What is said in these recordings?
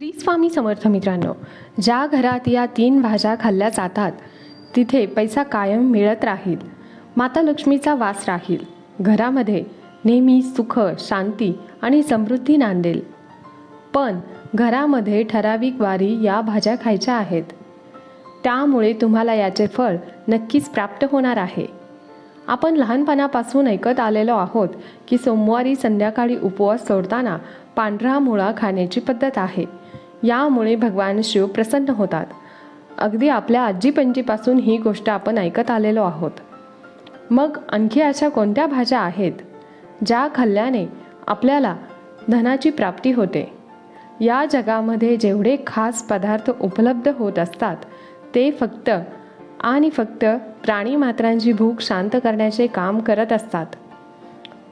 श्री स्वामी समर्थ मित्रांनो ज्या घरात या तीन भाज्या खाल्ल्या जातात तिथे पैसा कायम मिळत राहील. माता लक्ष्मीचा वास राहील. घरामध्ये नेहमी सुख शांती आणि समृद्धी नांदेल. पण घरामध्ये ठराविक वारी या भाज्या खायच्या आहेत. त्यामुळे तुम्हाला याचे फळ नक्कीच प्राप्त होणार आहे. आपण लहानपणापासून ऐकत आलेलो आहोत की सोमवारी संध्याकाळी उपवास सोडताना पांढरा मुळा खाण्याची पद्धत आहे. यामुळे भगवान शिव प्रसन्न होतात. अगदी आपल्या आजी पंजीपासून ही गोष्ट आपण ऐकत आलेलो आहोत. मग आणखी अशा कोणत्या भाज्या आहेत? ज्या खाल्ल्याने आपल्याला धनाची प्राप्ती होते. या जगामध्ये जेवढे खास पदार्थ उपलब्ध होत असतात ते फक्त आणि फक्त प्राणीमात्रांची भूक शांत करण्याचे काम करत असतात.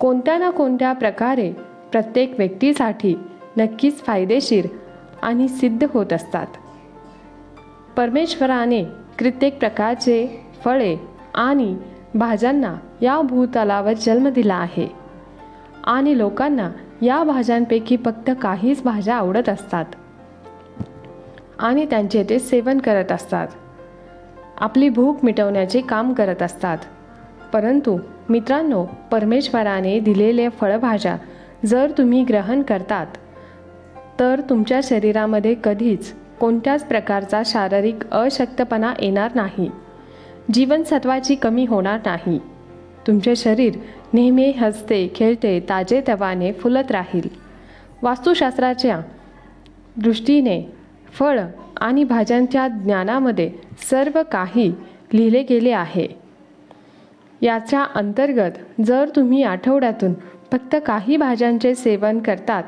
कोणत्या ना कोणत्या प्रकारे प्रत्येक व्यक्तीसाठी नक्कीच फायदेशीर आणि सिद्ध होत असतात. परमेश्वराने कित्येक प्रकारचे फळे आणि भाज्यांना या भूतलावर जन्म दिला आहे. आणि लोकांना या भाज्यांपैकी फक्त काहीच भाज्या आवडत असतात. आणि त्यांचे ते सेवन करत असतात. आपली भूक मिटवण्याचे काम करत असतात. परंतु मित्रांनो परमेश्वराने दिलेल्या फळभाज्या जर तुम्ही ग्रहण करतात तर तुमच्या शरीरामध्ये कधीच कोणत्याच प्रकारचा शारीरिक अशक्तपणा येणार नाही. जीवनसत्वाची कमी होणार नाही. तुमचे शरीर नेहमी हसते खेळते ताजेतवाने फुलत राहील. वास्तुशास्त्राच्या दृष्टीने फळ आणि भाज्यांच्या ज्ञानामध्ये सर्व काही लिहिले गेले आहे. याच्या अंतर्गत जर तुम्ही आठवड्यातून फक्त काही भाज्यांचे सेवन करतात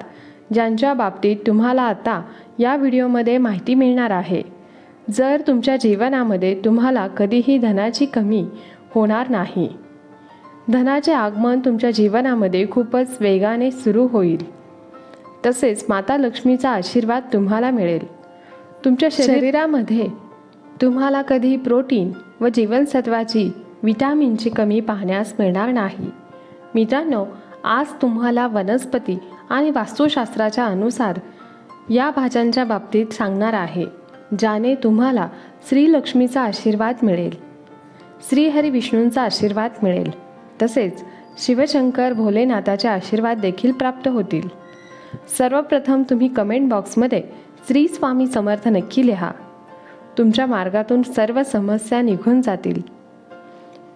ज्यांच्या बाबतीत तुम्हाला आता या व्हिडिओमध्ये माहिती मिळणार आहे. जर तुमच्या जीवनामध्ये तुम्हाला कधीही धनाची कमी होणार नाही. धनाचे आगमन तुमच्या जीवनामध्ये खूपच वेगाने सुरू होईल. तसेच माता लक्ष्मीचा आशीर्वाद तुम्हाला मिळेल. तुमच्या शरीरामध्ये तुम्हाला कधी प्रोटीन व जीवनसत्वाची विटॅमिनची कमी पाहण्यास मिळणार नाही. मित्रांनो आज तुम्हाला वनस्पती आणि वास्तुशास्त्राच्या अनुसार या भाज्यांच्या बाबतीत सांगणार आहे ज्याने तुम्हाला श्रीलक्ष्मीचा आशीर्वाद मिळेल. श्रीहरी विष्णूंचा आशीर्वाद मिळेल. तसेच शिवशंकर भोलेनाथाचे आशीर्वाद देखील प्राप्त होतील. सर्वप्रथम तुम्ही कमेंट बॉक्समध्ये श्री स्वामी समर्थ नक्की लिहा. तुमच्या मार्गातून सर्व समस्या निघून जातील.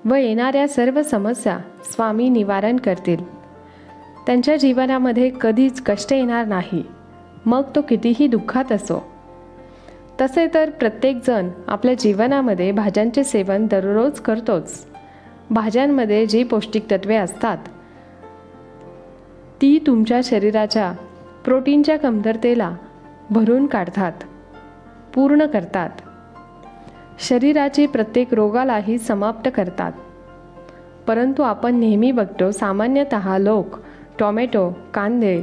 व येणाऱ्या सर्व समस्या स्वामी निवारण करतील. त्यांच्या जीवनामध्ये कधीच कष्ट येणार नाही. मग तो कितीही दुःखात असो. तसे तर प्रत्येकजण आपल्या जीवनामध्ये भाज्यांचे सेवन दररोज करतोच. भाज्यांमध्ये जी पौष्टिक तत्वे असतात ती तुमच्या शरीराच्या प्रोटीनच्या कमतरतेला भरून काढतात पूर्ण करतात. शरीराची प्रत्येक रोगालाही समाप्त करतात. परंतु आपण नेहमी बघतो सामान्यतः लोक टॉमॅटो कांदे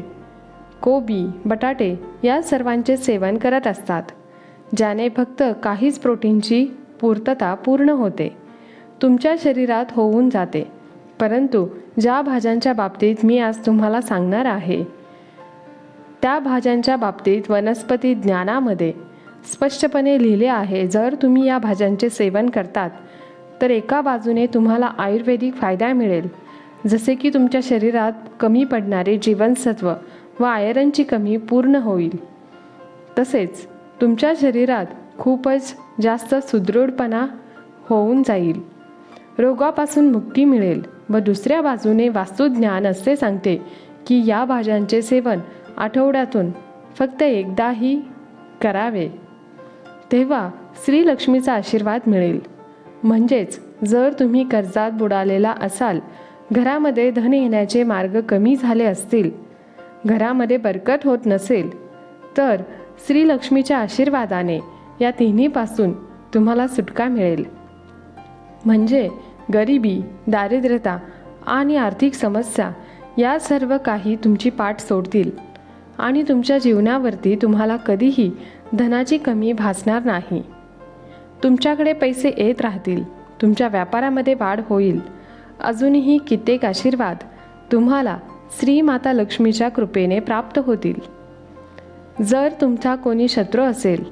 कोबी बटाटे या सर्वांचे सेवन करत असतात ज्याने फक्त काहीच प्रोटीनची पूर्तता पूर्ण होते. तुमच्या शरीरात होऊन जाते. परंतु ज्या भाज्यांच्या बाबतीत मी आज तुम्हाला सांगणार आहे त्या भाज्यांच्या बाबतीत वनस्पती ज्ञानामध्ये स्पष्टपणे लिहिले आहे. जर तुम्ही या भाज्यांचे सेवन करतात तर एका बाजूने तुम्हाला आयुर्वेदिक फायदा मिळेल. जसे की तुमच्या शरीरात कमी पडणारे जीवनसत्व व आयरनची कमी पूर्ण होईल. तसेच तुमच्या शरीरात खूपच जास्त सुदृढपणा होऊन जाईल. रोगापासून मुक्ती मिळेल व दुसऱ्या बाजूने वास्तुज्ञान असे सांगते की या भाज्यांचे सेवन आठवड्यातून फक्त एकदाही करावे. तेव्हा श्रीलक्ष्मीचा आशीर्वाद मिळेल. म्हणजेच जर तुम्ही कर्जात बुडालेला असाल घरामध्ये धन येण्याचे मार्ग कमी झाले असतील घरामध्ये बरकत होत नसेल तर श्रीलक्ष्मीच्या आशीर्वादाने या तिन्हीपासून तुम्हाला सुटका मिळेल. म्हणजे गरिबी दारिद्र्यता आणि आर्थिक समस्या या सर्व काही तुमची पाठ सोडतील. आणि तुमच्या जीवनावरती तुम्हाला कधीही धनाची कमी भासणार नाही. तुमच्याकडे पैसे येत राहतील तुमच्या व्यापारामध्ये वाढ होईल. अजूनही कित्येक आशीर्वाद तुम्हाला श्री माता लक्ष्मीच्या कृपेने प्राप्त होतील. जर तुमचा कोणी शत्रू असेल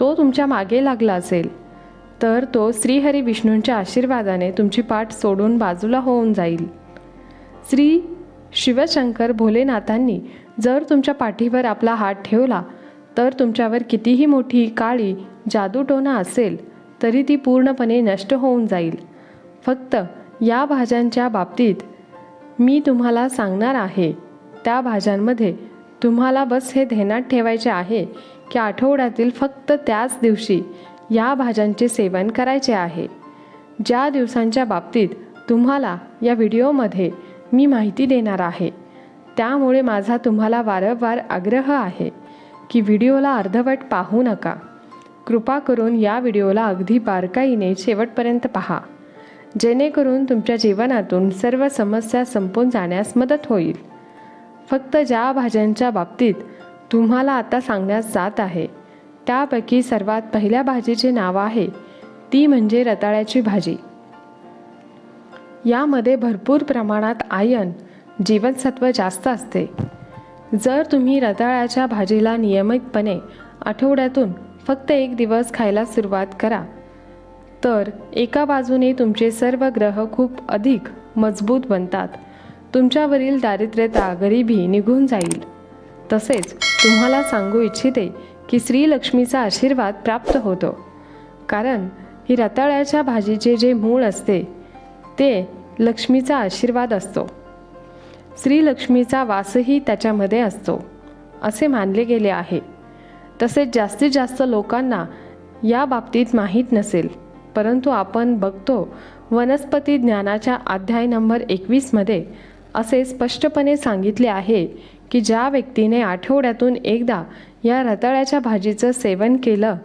तो तुमच्या मागे लागला असेल तर तो श्रीहरी विष्णूंच्या आशीर्वादाने तुमची पाठ सोडून बाजूला होऊन जाईल. श्री शिवशंकर भोलेनाथांनी जर तुमच्या पाठीवर आपला हात ठेवला तर तुमच्यावर कितीही मोठी काळी जादूटोना असेल तरी ती पूर्णपणे नष्ट होऊन जाईल. फक्त या भाज्यांच्या बाबतीत मी तुम्हाला सांगणार आहे त्या भाज्यांमध्ये तुम्हाला बस हे ध्यानात ठेवायचे आहे की आठवड्यातील फक्त त्याच दिवशी या भाज्यांचे सेवन करायचे आहे. ज्या दिवसांच्या बाबतीत तुम्हाला या व्हिडिओमध्ये मी माहिती देणार आहे त्यामुळे माझा तुम्हाला वारंवार आग्रह आहे की व्हिडिओला अर्धवट पाहू नका. कृपा करून या व्हिडिओला अगदी बारकाईने शेवटपर्यंत पहा. जेणेकरून तुमच्या जीवनातून सर्व समस्या संपून जाण्यास मदत होईल. फक्त ज्या भाज्यांच्या बाबतीत तुम्हाला आता सांगण्यास जात आहे त्यापैकी सर्वात पहिल्या भाजीचे नाव आहे ती म्हणजे रताळ्याची भाजी. यामध्ये भरपूर प्रमाणात आयन जीवनसत्व जास्त असते. जर तुम्ही रताळ्याच्या भाजीला नियमितपणे आठवड्यातून फक्त एक दिवस खायला सुरुवात करा तर एका बाजूने तुमचे सर्व ग्रह खूप अधिक मजबूत बनतात. तुमच्यावरील दारिद्र्यता गरिबी निघून जाईल. तसेच तुम्हाला सांगू इच्छिते की श्रीलक्ष्मीचा आशीर्वाद प्राप्त होतो. कारण ही रताळ्याच्या भाजीचे जे मूळ असते ते लक्ष्मीचा आशीर्वाद असतो. श्रीलक्ष्मीचा वासही त्याच्यामध्ये असतो असे मानले गेले आहे. तसेच जास्तीत जास्त लोकांना या बाबतीत माहीत नसेल परंतु आपण बघतो वनस्पती ज्ञानाच्या अध्याय नंबर एकवीसमध्ये असे स्पष्टपणे सांगितले आहे की ज्या व्यक्तीने आठवड्यातून एकदा या रताळ्याच्या भाजीचं सेवन केलं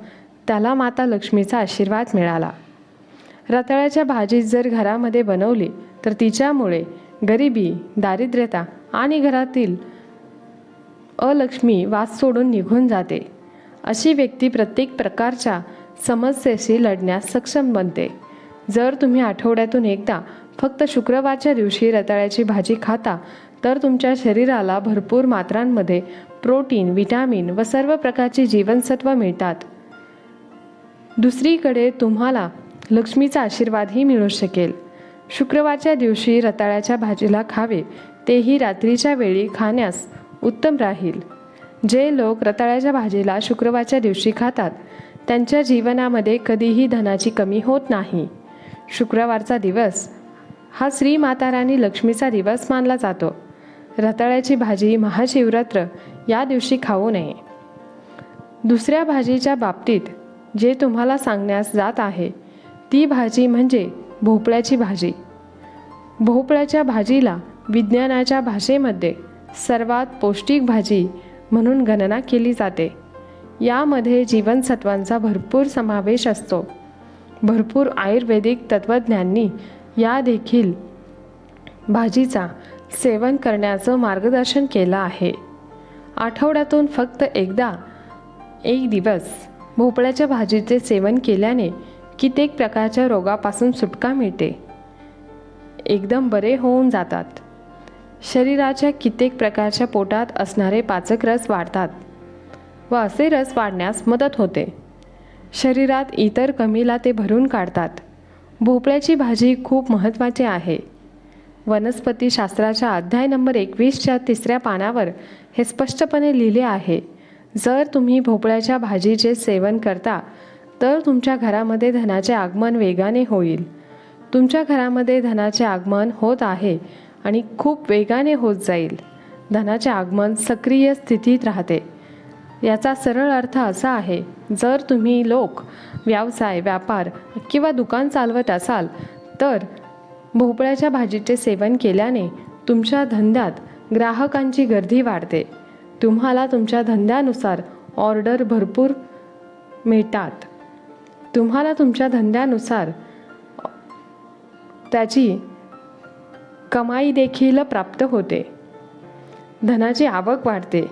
त्याला माता लक्ष्मीचा आशीर्वाद मिळाला. रताळ्याच्या भाजी जर घरामध्ये बनवली तर तिच्यामुळे गरिबी दारिद्र्यता आणि घरातील अलक्ष्मी वास सोडून निघून जाते. अशी व्यक्ती प्रत्येक प्रकारच्या समस्येशी लढण्यास सक्षम बनते. जर तुम्ही आठवड्यातून एकदा फक्त शुक्रवारच्या दिवशी रताळ्याची भाजी खाता तर तुमच्या शरीराला भरपूर मात्रांमध्ये प्रोटीन विटॅमिन व सर्व प्रकारची जीवनसत्व मिळतात. दुसरीकडे तुम्हाला लक्ष्मीचा आशीर्वादही मिळू शकेल. शुक्रवारच्या दिवशी रताळ्याच्या भाजीला खावे तेही रात्रीच्या वेळी खाण्यास उत्तम राहील. जे लोक रताळ्याच्या भाजीला शुक्रवारच्या दिवशी खातात त्यांच्या जीवनामध्ये कधीही धनाची कमी होत नाही. शुक्रवारचा दिवस हा श्री माताराणी लक्ष्मीचा दिवस मानला जातो. रताळ्याची भाजी महाशिवरात्र या दिवशी खाऊ नये. दुसऱ्या भाजीच्या बाबतीत जे तुम्हाला सांगण्यास जात आहे ती भाजी म्हणजे भोपळ्याची भाजी. भोपळ्याच्या भाजीला विज्ञानाच्या भाषेमध्ये सर्वात पौष्टिक भाजी म्हणून गणना केली जाते. यामध्ये जीवनसत्वांचा भरपूर समावेश असतो. भरपूर आयुर्वेदिक तत्त्वज्ञांनी या देखील भाजीचा सेवन करण्याचं मार्गदर्शन केलं आहे. आठवड्यातून फक्त एकदा एक दिवस भोपळ्याच्या भाजीचे सेवन केल्याने कित्येक प्रकारच्या रोगापासून सुटका मिळते. एकदम बरे होऊन जातात. शरीराच्या कित्येक प्रकारच्या पोटात असणारे पाचक रस वाढतात व असे रस वाढण्यास मदत होते. शरीरात इतर कमीला ते भरून काढतात. भोपळ्याची भाजी खूप महत्त्वाची आहे. वनस्पतीशास्त्राच्या अध्याय नंबर एकवीसच्या तिसऱ्या पानावर हे स्पष्टपणे लिहिले आहे. जर तुम्ही भोपळ्याच्या भाजीचे सेवन करता तर तुमच्या घरामध्ये धनाचे आगमन वेगाने होईल. तुमच्या घरामध्ये धनाचे आगमन होत आहे आणि खूप वेगाने होत जाईल. धनाचे आगमन सक्रिय स्थितीत राहते. याचा सरळ अर्थ असा आहे जर तुम्ही लोक व्यवसाय व्यापार किंवा दुकान चालवत असाल तर भोपळ्याच्या भाजीचे सेवन केल्याने तुमच्या धंद्यात ग्राहकांची गर्दी वाढते. तुम्हाला तुमच्या धंद्यानुसार ऑर्डर भरपूर मिळतात. तुम्हाला तुमच्या धंद्यानुसार त्याची कमाई देखील प्राप्त होते. धनाची आवक वाढते.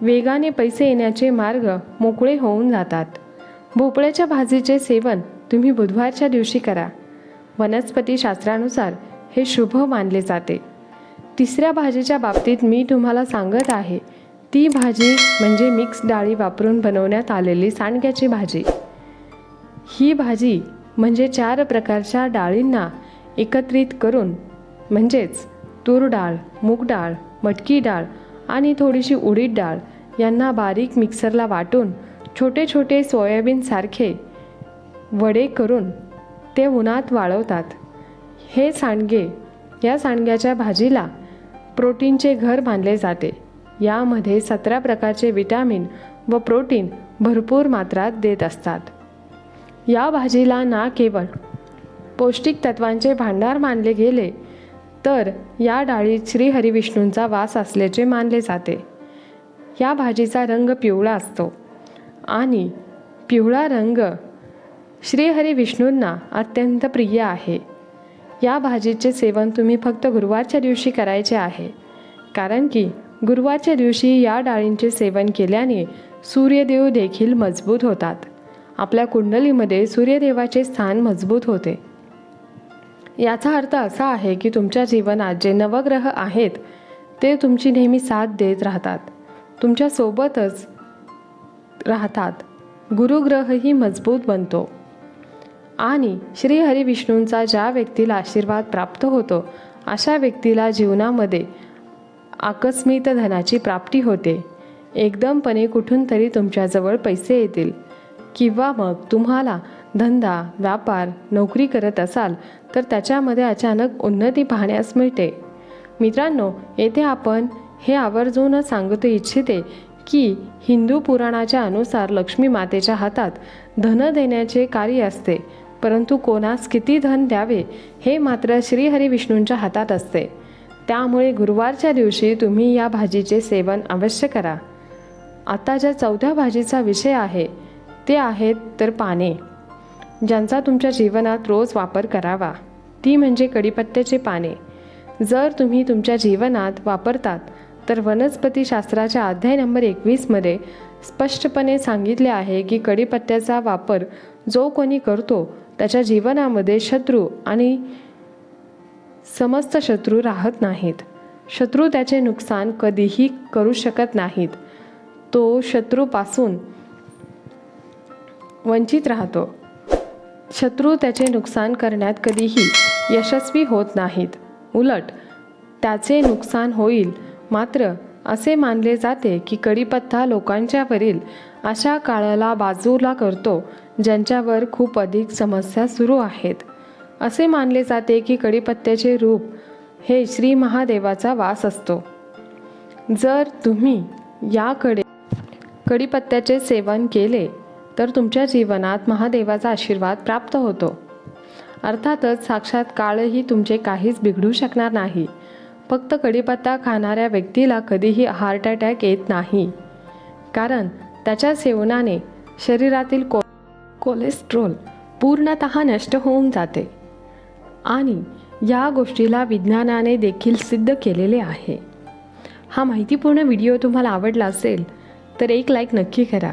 वेगाने पैसे येण्याचे मार्ग मोकळे होऊन जातात. भोपळ्याच्या भाजीचे सेवन तुम्ही बुधवारच्या दिवशी करा. वनस्पतीशास्त्रानुसार हे शुभ मानले जाते. तिसऱ्या भाजीच्या बाबतीत मी तुम्हाला सांगत आहे. ती भाजी म्हणजे मिक्स डाळी वापरून बनवण्यात आलेली सांडग्याची भाजी. ही भाजी म्हणजे चार प्रकारच्या डाळींना एकत्रित करून म्हणजेच तूर डाळ मूग डाळ मटकी डाळ आणि थोडीशी उडीद डाळ यांना बारीक मिक्सरला वाटून छोटे छोटे सोयाबीनसारखे वडे करून ते उन्हात वाळवतात. हे सांडगे या सांडग्याच्या भाजीला प्रोटीनचे घर मानले जाते. यामध्ये सतरा प्रकारचे विटॅमिन व प्रोटीन भरपूर मात्रात देत असतात. या भाजीला ना केवळ पौष्टिक तत्वांचे भांडार मानले गेले तर या डाळीत श्रीहरिविष्णूंचा वास असल्याचे मानले जाते. या भाजीचा रंग पिवळा असतो आणि पिवळा रंग श्रीहरी विष्णूंना अत्यंत प्रिय आहे. या भाजीचे सेवन तुम्ही फक्त गुरुवारच्या दिवशी करायचे आहे कारण की गुरुवारच्या दिवशी या डाळींचे सेवन केल्याने सूर्यदेव देखील मजबूत होतात. आपल्या कुंडलीमध्ये सूर्यदेवाचे स्थान मजबूत होते. याचा अर्थ असा आहे की तुमच्या जीवनात जे नवग्रह आहेत ते तुमची नेहमी साथ देत राहतात. तुमच्यासोबतच राहतात. गुरुग्रहही मजबूत बनतो. आणि श्री हरिविष्णूंचा ज्या व्यक्तीला आशीर्वाद प्राप्त होतो अशा व्यक्तीला जीवनामध्ये आकस्मित धनाची प्राप्ती होते. एकदमपणे कुठून तरी तुमच्याजवळ पैसे येतील. किंवा मग तुम्हाला धंदा व्यापार नोकरी करत असाल तर त्याच्यामध्ये अचानक उन्नती पाहण्यास मिळते. मित्रांनो येथे आपण हे आवर्जून सांगतो इच्छिते की हिंदू पुराणाच्या अनुसार लक्ष्मी मातेच्या हातात धन देण्याचे कार्य असते परंतु कोणास किती धन द्यावे हे मात्र श्रीहरी विष्णूंच्या हातात असते. त्यामुळे गुरुवारच्या दिवशी तुम्ही या भाजीचे सेवन अवश्य करा. आता ज्या चौथ्या भाजीचा विषय आहे ते आहेत तर पाने. ज्यांचा तुमच्या जीवनात रोज वापर करावा ती म्हणजे कडीपत्त्याचे पाने. जर तुम्ही तुमच्या जीवनात वापरतात तर वनस्पतीशास्त्राच्या अध्याय नंबर एकवीसमध्ये स्पष्टपणे सांगितले आहे की कडीपत्त्याचा वापर जो कोणी करतो त्याच्या जीवनामध्ये शत्रू आणि समस्त शत्रू राहत नाहीत. शत्रू त्याचे नुकसान कधीही करू शकत नाहीत. तो शत्रूपासून वंचित राहतो. शत्रू त्याचे नुकसान करण्यात कधीही यशस्वी होत नाहीत. उलट त्याचे नुकसान होईल. मात्र असे मानले जाते की कडीपत्ता लोकांच्यावरील अशा काळाला बाजूला करतो ज्यांच्यावर खूप अधिक समस्या सुरू आहेत. असे मानले जाते की कडीपत्त्याचे रूप हे श्री महादेवाचा वास असतो. जर तुम्ही याकडे कडीपत्त्याचे सेवन केले तर तुमच्या जीवनात महादेवाचा आशीर्वाद प्राप्त होतो. अर्थातच साक्षात काळही तुमचे काहीच बिघडू शकणार नाही. फक्त कडीपत्ता खाणाऱ्या व्यक्तीला कधीही हार्ट अटॅक येत नाही. कारण त्याच्या सेवनाने शरीरातील को कोलेस्ट्रॉल पूर्णत नष्ट होऊन जाते. आणि या गोष्टीला विज्ञानाने देखील सिद्ध केलेले आहे. हा माहितीपूर्ण व्हिडिओ तुम्हाला आवडला असेल तर एक लाईक नक्की करा.